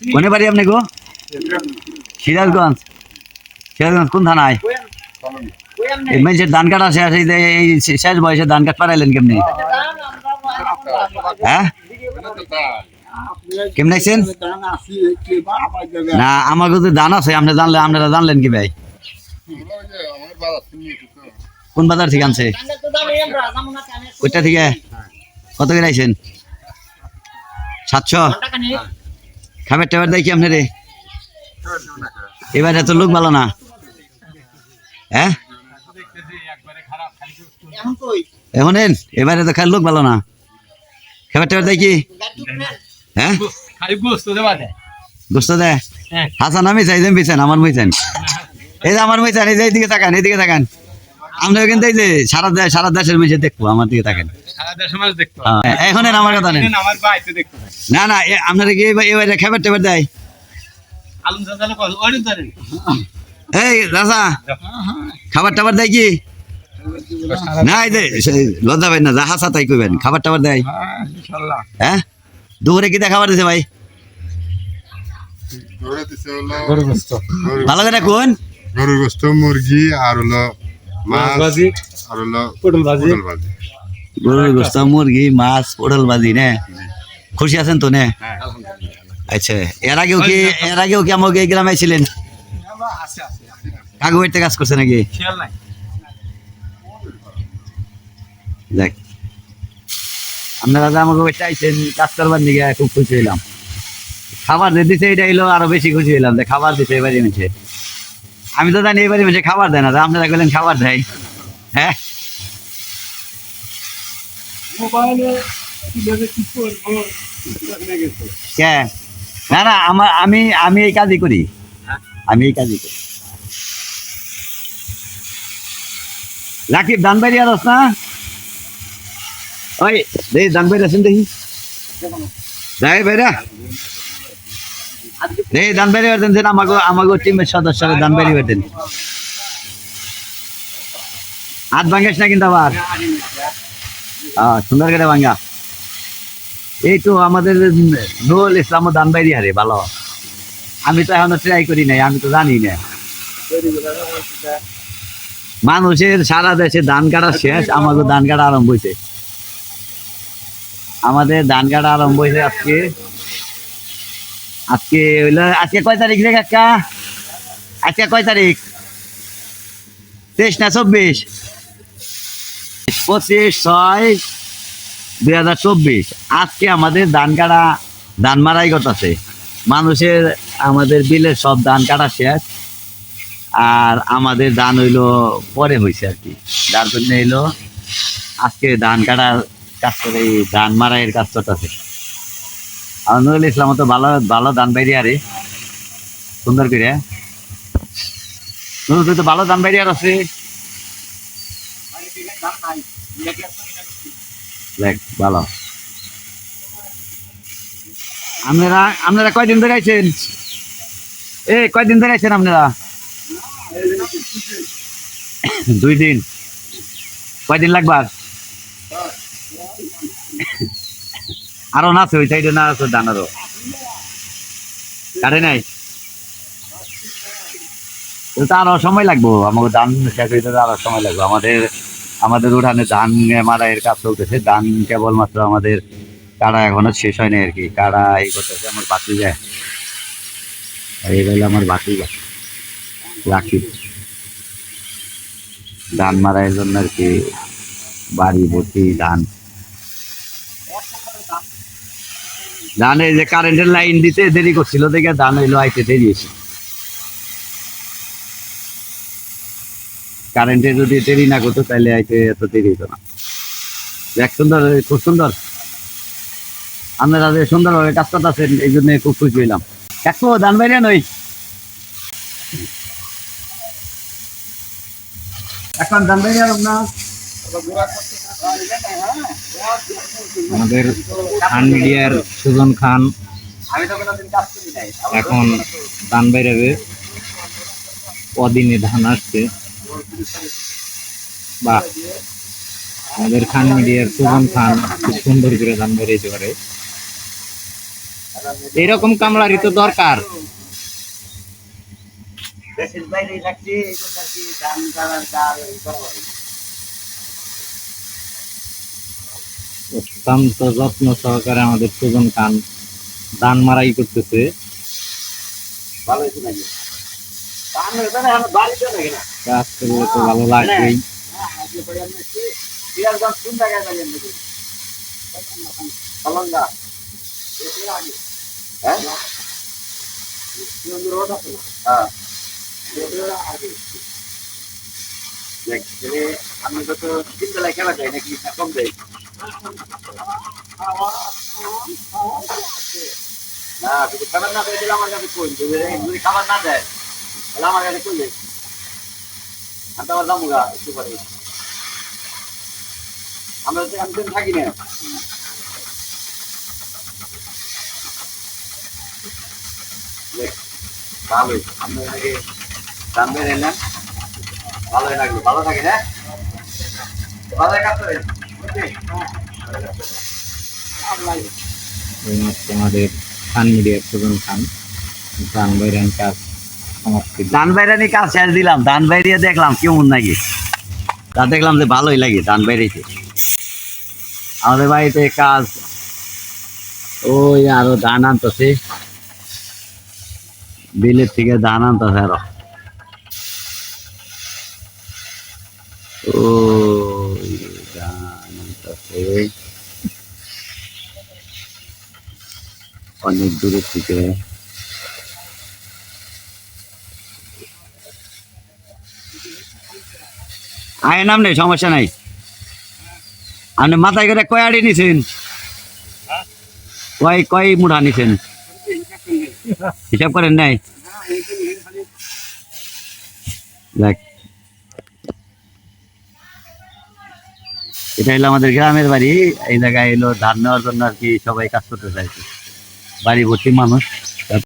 কোনে বাড়ি আপনি গো? সিরাজগঞ্জ। সিরাজগঞ্জ কোন থানায়? এই ধান কাটা শেষ এই শেষ বয়সে ধান কাট পারাইলেন কেমনি? হ্যাঁ? কেমন আছেন না আমার কাছে ধান আছে, আপনি জানলে, আপনারা জানলেন কি ভাই? কোন বাজার থেকে আনছে? ওইটা থেকে? কত করে আইছেন? সাতশো? খাবার টাবার দেয় কি আপনারে? এবার এত লোক ভালো না। হ্যাঁ? এখন এন এবারে তো খালি লোক ভালো না। খাবার টাবার দেয় কি? হ্যাঁ? গোস্ত দেয়? হ্যাঁ। হাসান আমি চাই দেন পিছান আমার মুইছেন এই যে আমার মুইছেন এই যে এইদিকে তাকান এইদিকে তাকান। আমরা কিন্তু এই যে সারা দেশ সারা দেশের মেঝে দেখব আমার দিকে তাকান সারা দেশ মাস দেখতে হ্যাঁ, এখন এর আমার কথা পাই না না আপনারা কি এবারে খাবার টাবার দেয়? এই রাজা খাবার টাবার দেয় কি? না এই যে লজ্জা পাই না যা হাসা তাই কইবেন খাবার টাবার দেয়। হ্যাঁ? দুপুরে কি খাবার দিছে ভাই? ভালো করে কোন? গরুর গোস্ত মুরগি আর হলো মাছ ভাজি আর হলো পটল ভাজি পটল ভাজি গরুর গোস্ত মুরগি মাছ পটল ভাজি নে? খুশি আছেন তো নে? আচ্ছা এর আগেও কি এর আগেও কি আমাকে এই গ্রামে ছিলেন? কাগু বাড়িতে কাজ করছে নাকি? দেখ। আপনারা যে আমাকে বাড়িতে আইছেন কাজ করবার দিকে খুব খুশি হইলাম। খাবার যে দিছে এটা হইল আরও বেশি খুশি হইলাম। যে খাবার দিছে এবারে মেছে আমি তো জানি এবারে মেছে খাবার দেয় না আপনারা বললেন খাবার দেয়। হ্যাঁ? না না আমার আমি আমি এই কাজই করি। আমি এই কাজই করি। রাকিব দানবাড়ি আর না? ওই দেখি দানবাড়ি আছেন দেখি। যাই ভাইরা। দেখি দানবাড়ি বেতেন দেন আমাকে আমাকে টিমের সদস্যরা দানবাড়ি বেতেন হাত না কিন্তু আবার। সুন্দর করে ভাঙ্গা এই তো আমাদের নুরুল ইসলাম দান বাইরি হারে, ভালো। আমি তো এখনও ট্রাই করি নাই, আমি তো জানি না। মানুষের সারা দেশে ধান কাটা শেষ আমাদের ধান কাটা আরম্ভ হয়েছে আমাদের ধান কাটা আরম্ভ হয়েছে আজকে। আজকে হইল, আজকে কয় তারিখ রে কাকা? আজকে কয় তারিখ? তেইশ না চব্বিশ? পঁচিশ ছয় দুই হাজার চব্বিশ। আজকে আমাদের ধান কাটা, ধান মারাই গতাছে মানুষের, আমাদের বিলের সব ধান কাটা শেষ। আর আমাদের ধান হইল, পরে হয়েছে আর কি। যার জন্য হইল, আজকে ধান কাটার কাজ করে ধান মারাইয়ের কাজ করতেছে আর নুরুল ইসলাম তো ভালো ভালো দান বাইরে আরে। সুন্দর করে। তুই তো ভালো দান বাইরে আর আছে ভালো। আপনারা আপনারা কয়দিন ধরে আছেন? এ, কয়দিন ধরে আছেন আপনারা? দুই দিন। কয়দিন লাগবার আরও না আছে, ওই সাইডে না আছে দান আরও। কাটে নাই? তো আরও সময় লাগবো, আমাকে ধান শেষ হইতে আরও সময় লাগবে। আমাদের আমাদের উঠানে ধান মারাইয়ের কাজ চলতেছে, ধান কেবলমাত্র আমাদের কাড়া এখনও শেষ হয়নি আর কি। কাড়া এই করতেছে, আমার বাতি যায়। এই হলো আমার বাতি যায়। রাখি। ধান মারাইয়ের জন্য আর কি, বাড়ি ভর্তি ধান। ধানে যে কারেন্টের লাইন দিতে দেরি করছিল, দেখে ধান হইল আইতে দেরি হয়েছে। কারেন্টে যদি দেরি না করতো, তাহলে আইতে এত দেরি হতো না। দেখ, সুন্দর, খুব সুন্দর। আপনারা যে সুন্দরভাবে কাজ করতেছেন এই জন্য খুব খুশি হইলাম। একশো ধান বাইরে নই এখন ধান বাইরে না। আমাদের খান মিডিয়ার সুজন খান এখন ধান বেরোবে কদিনে ধান আসছে। বা, আমাদের খান মিডিয়ার সুজন খান খুব সুন্দর করে ধান বেরিয়েছে পারে। এরকম কামলারই তো দরকার। দেশের বাইরে কাটার কাজ করব অত্যন্ত যত্ন সহকারে আমাদের সুজন খান ধান মারাই করতেছে। কাজ করলে তো ভালো লাগবেই। আমি তো তিন বেলায় খেলা যাই নাকি? কম যাই না যদি খাবার না পেয়ে দিলে আমার কাছে কই? যদি খাবার না দেয়, তাহলে আমার কাছে কই আমরা ভালোই। আমরা ভালো থাকে না ভালো কাজ আমাদের খান মিডিয়ার সুজন খান। ধান বাইরান কাজ সমাপ্তি। ধান বাইরানি কাজ শেষ দিলাম। ধান বাইরিয়ে দেখলাম কেমন নাকি। তা দেখলাম যে ভালোই লাগে ধান বাইরেছে আমাদের বাড়িতে কাজ, ওই আরও ধান আনতেছে। বিলের থেকে ধান আনতেছে আরও। ও ধান আনতেছে। অনেক দূরের থেকে। আয় নাম নেই, সমস্যা নাই। আপনি মাথায় করে কয় আড়ি নিছেন? কয় কয় মুঠা নিছেন? হিসাব করেন নাই? এটা হলো আমাদের গ্রামের বাড়ি, এই জায়গায় এলো ধান নেওয়ার জন্য আর কি সবাই কাজ করতে চাইছে। বাড়ি ভর্তি মানুষ।